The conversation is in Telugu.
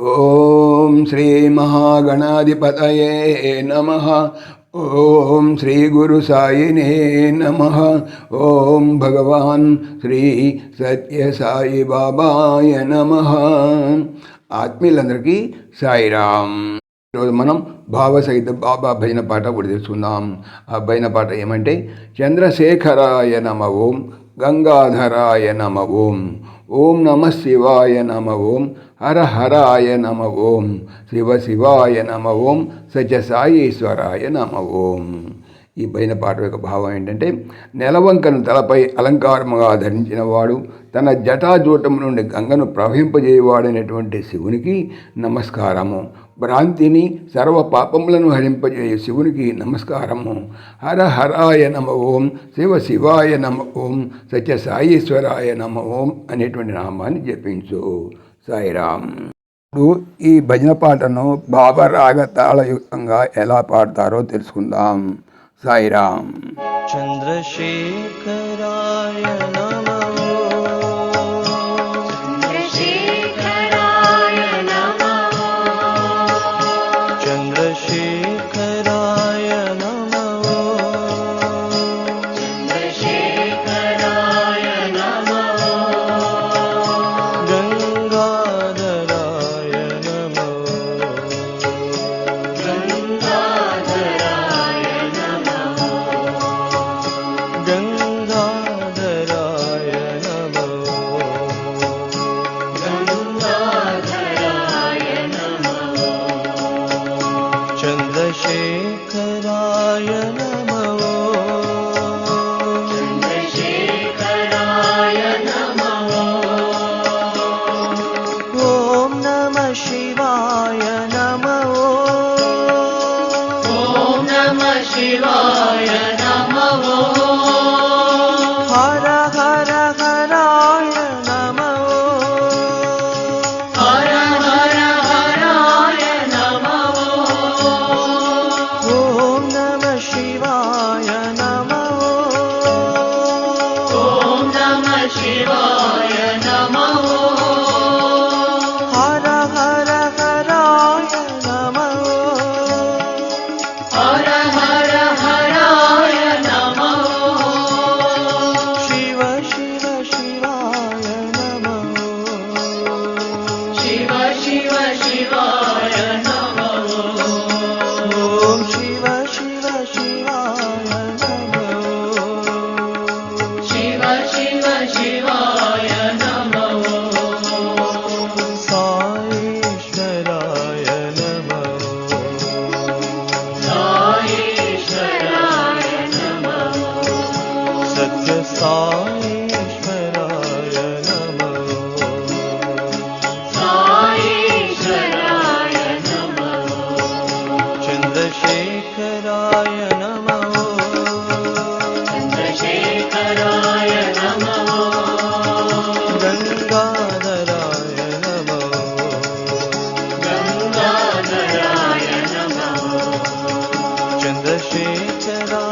ఓం శ్రీ మహాగణాధిపతయే నమ. ఓం శ్రీ గురు సాయినే నమ. ఓం భగవాన్ శ్రీ సత్య సాయి బాబాయ నమ. ఆత్మీయులందరికీ సాయిరామ్. ఈరోజు మనం భావసహిత బాబా భజన పాట కూడా తెలుసుకుందాం. ఆ భజన పాట ఏమంటే చంద్రశేఖరాయ నమ ఓం గంగాధరాయ నమ ఓం ఓం నమ శివాయ నమ ఓం హర హరాయ నమ ఓం శివ శివాయ నమ ఓం సత్య సాయీశ్వరాయ నమ ఓం. ఈ పైన పాట యొక్క భావం ఏంటంటే నెలవంకను తలపై అలంకారముగా ధరించిన వాడు తన జటాజూటం నుండి గంగను ప్రవహింపజేయవాడైనటువంటి శివునికి నమస్కారము. భ్రాంతిని సర్వ పాపములను హరింపజేయ శివునికి నమస్కారము. హర హరాయ నమ ఓం శివ శివాయ నమ ఓం సత్య సాయేశ్వరాయ నమ ఓం అనేటువంటి నామాన్ని జపించు. సాయిరామ్. ఇప్పుడు ఈ భజన పాటను భావరాగ తాళయుక్తంగా ఎలా పాడతారో తెలుసుకుందాం. సాయిరామ్. చంద్రశేఖరాయ चन्द्रशेखराय नमः। ॐ नमः शिवाय नमः। ॐ नमः शिवाय सत्य साईश्वराय नमः। साईश्वराय नमः। चन्द्रशेखराय नमः। चन्द्रशेखराय नमः। गङ्गाधराय नमः। गङ्गाधराय नमः। चन्द्रशेखराय